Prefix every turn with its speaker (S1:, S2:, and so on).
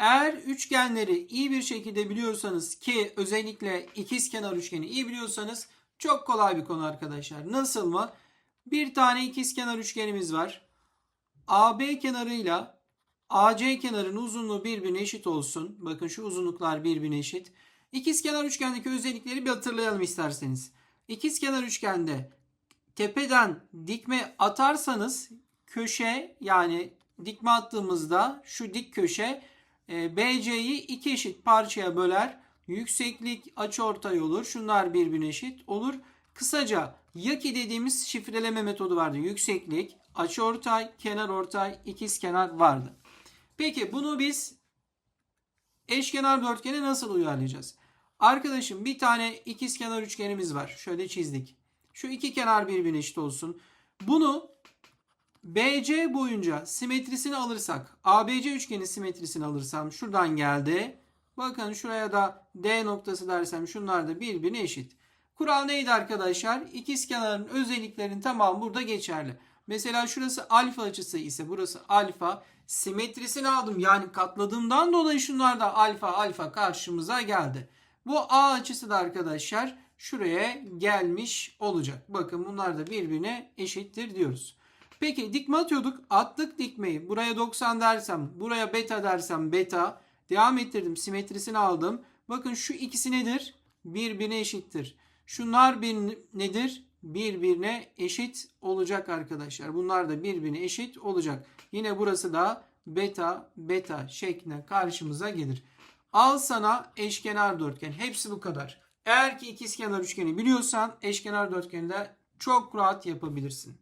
S1: Eğer üçgenleri iyi bir şekilde biliyorsanız ki özellikle ikizkenar üçgeni iyi biliyorsanız çok kolay bir konu arkadaşlar. Nasıl mı? Bir tane ikizkenar üçgenimiz var. AB kenarıyla AC kenarının uzunluğu birbirine eşit olsun. Bakın şu uzunluklar birbirine eşit. İkizkenar üçgendeki özellikleri bir hatırlayalım isterseniz. İkizkenar üçgende tepeden dikme atarsanız köşe yani dikme attığımızda şu dik köşe BC'yi iki eşit parçaya böler. Yükseklik açıortay olur. Şunlar birbirine eşit olur. Kısaca yaki dediğimiz şifreleme metodu vardı. Yükseklik, açıortay, kenarortay, ikizkenar vardı. Peki bunu biz eşkenar dörtgene nasıl uyarlayacağız? Arkadaşım bir tane ikizkenar üçgenimiz var. Şöyle çizdik. Şu iki kenar birbirine eşit olsun. Bunu BC boyunca simetrisini alırsak, ABC üçgeni simetrisini alırsam şuradan geldi. Bakın şuraya da D noktası dersem şunlar da birbirine eşit. Kural neydi arkadaşlar? İkizkenarın özelliklerinin tamamı burada geçerli. Mesela şurası alfa açısı ise burası alfa. Simetrisini aldım. Yani katladığımdan dolayı şunlar da alfa alfa karşımıza geldi. Bu A açısı da arkadaşlar şuraya gelmiş olacak. Bakın bunlar da birbirine eşittir diyoruz. Peki dikme atıyorduk. Attık dikmeyi. Buraya 90 dersem, buraya beta dersem beta. Devam ettirdim. Simetrisini aldım. Bakın şu ikisi nedir? Birbirine eşittir. Şunlar bir nedir? Birbirine eşit olacak arkadaşlar. Bunlar da birbirine eşit olacak. Yine burası da beta beta şeklinde karşımıza gelir. Al sana eşkenar dörtgen. Hepsi bu kadar. Eğer ki ikizkenar üçgeni biliyorsan eşkenar dörtgeni de çok rahat yapabilirsin.